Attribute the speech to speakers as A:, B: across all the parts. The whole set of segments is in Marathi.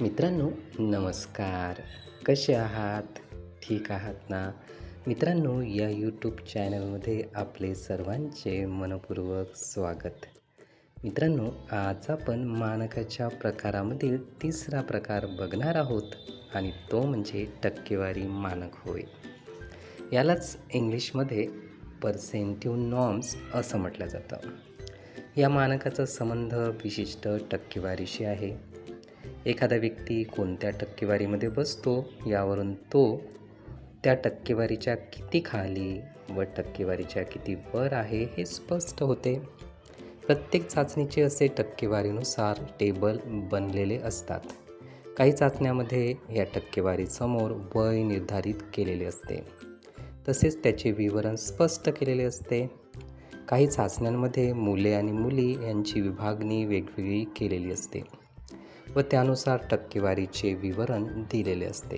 A: मित्रांनो नमस्कार. कसे आहात? ठीक आहात ना? मित्रांनो या यूट्यूब चॅनलमध्ये आपले सर्वांचे मनपूर्वक स्वागत. मित्रांनो आज आपण मानकाच्या प्रकारामधील तिसरा प्रकार बघणार आहोत आणि तो म्हणजे टक्केवारी मानक होय. यालाच इंग्लिशमध्ये पर्सेंटिव्ह नॉर्म्स असं म्हटलं जातं. या मानकाचा संबंध विशिष्ट टक्केवारीशी आहे. एखादा व्यक्ती कोणत्या टक्केवारीमध्ये बसतो यावरून तो त्या टक्केवारीच्या किती खाली व टक्केवारीच्या किती वर आहे हे स्पष्ट होते. प्रत्येक चाचणीचे असे टक्केवारीनुसार टेबल बनलेले असतात. काही चाचण्यामध्ये या टक्केवारीसमोर वय निर्धारित केलेले असते. तसेच त्याचे विवरण स्पष्ट केलेले असते. काही चाचण्यांमध्ये मुले आणि मुली यांची विभागणी वेगवेगळी केलेली असते. व त्यानुसार टक्केवारीचे विवरण दिलेले असते.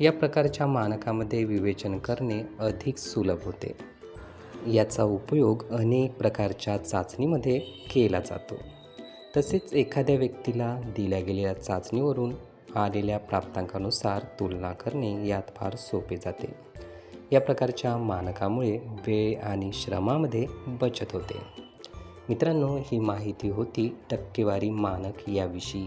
A: या प्रकारच्या मानकामध्ये विवेचन करणे अधिक सुलभ होते. याचा उपयोग अनेक प्रकारच्या चाचणीमध्ये केला जातो. तसेच एखाद्या व्यक्तीला दिल्या गेलेल्या चाचणीवरून आलेल्या प्राप्तांकानुसार तुलना करणे यात फार सोपे जाते. या प्रकारच्या मानकामुळे वेळ आणि श्रमामध्ये बचत होते. मित्रांनो ही माहिती होती टक्केवारी मानक याविषयी.